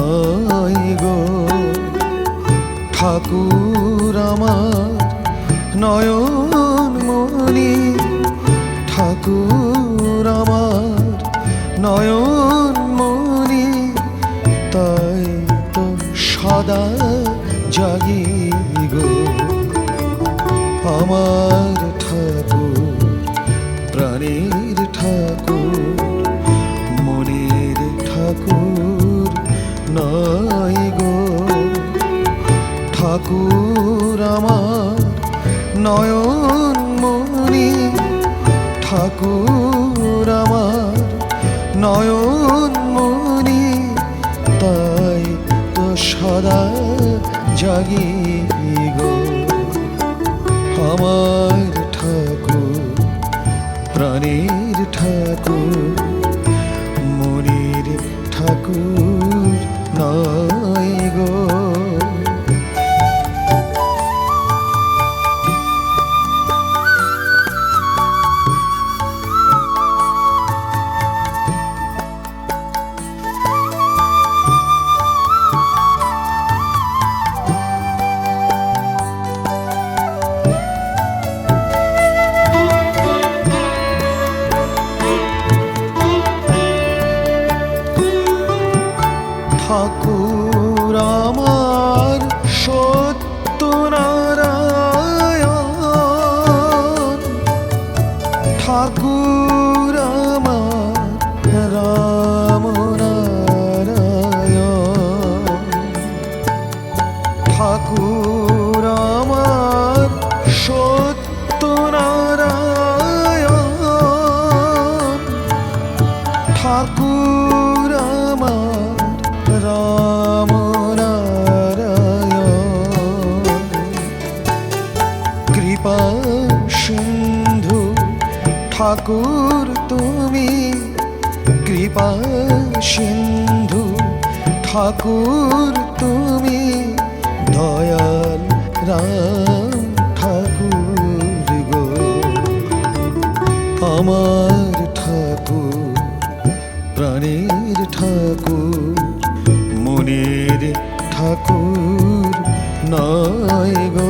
তোমায় গো। ঠাকুর আমার নয়ন মনি ঠাকুর আমার নয়ন মনি তাই তো সদা জাগি গো। আমার ঠাকুর, প্রাণীর ঠাকুর ঠাকুর আমার, নয়ন মনি ঠাকুর আমার, নয়ন মনি তাই তো সদা জাগি গো। আমার ঠাকুর, প্রাণের ঠাকুর ঠাকুর আমার সত্যনারায়ণ ঠাকুর আমার ঠাকুর তুমি। কৃপা সিন্ধু, ঠাকুর তুমি। দয়াল রাম ঠাকুর গো। আমার ঠাকুর, প্রাণের ঠাকুর, মনের ঠাকুর নয় গো।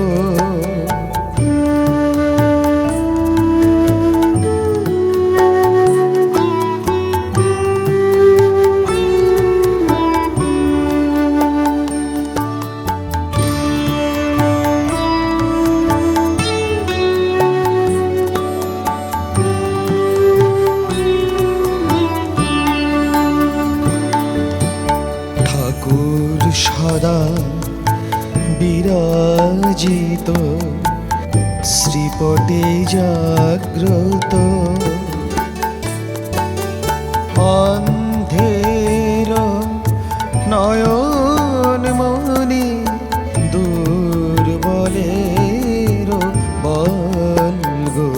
বিরাজিত শ্রীপটে জাগ্রত। অন্ধের নয়ন মনি দুর্বলের বলগো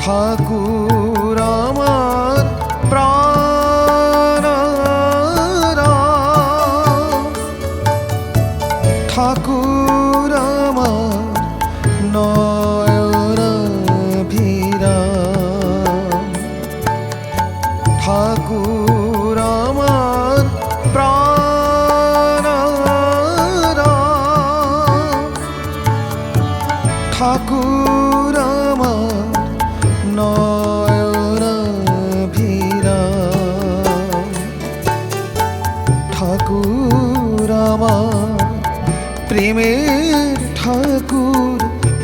ঠাকুর আমার ঠাকুর আমার নয়ন ঠাকুর আমার প্রেমের ঠাকুর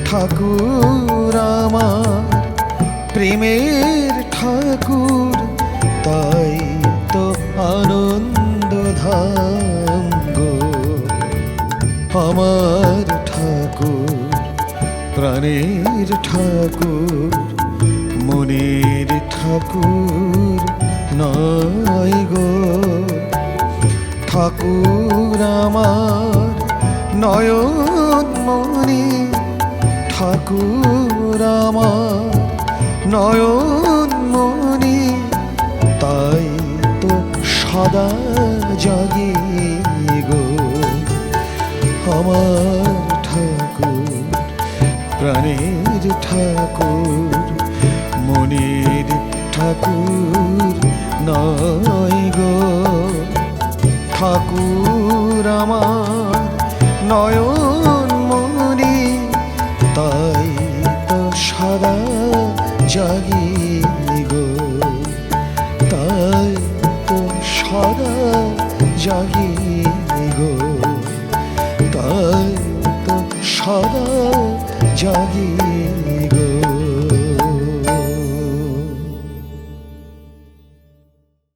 ঠাকুর আমার প্রেমের ঠাকুর, তাই তো আনন্দ ধাম প্রাণের ঠাকুর, মনের ঠাকুর নয় গো। ঠাকুর আমার নয়ন মনি ঠাকুর আমার নয়ন মনি তাই তো সদা জাগে গো। আমার প্রাণের ঠাকুর, মনের ঠাকুর নয় গো। ঠাকুর আমার নয়ন মনি তাই তো সারা জাগি গো। তাই তো সারা জাগি গো। তাই তো সারা জাগি গো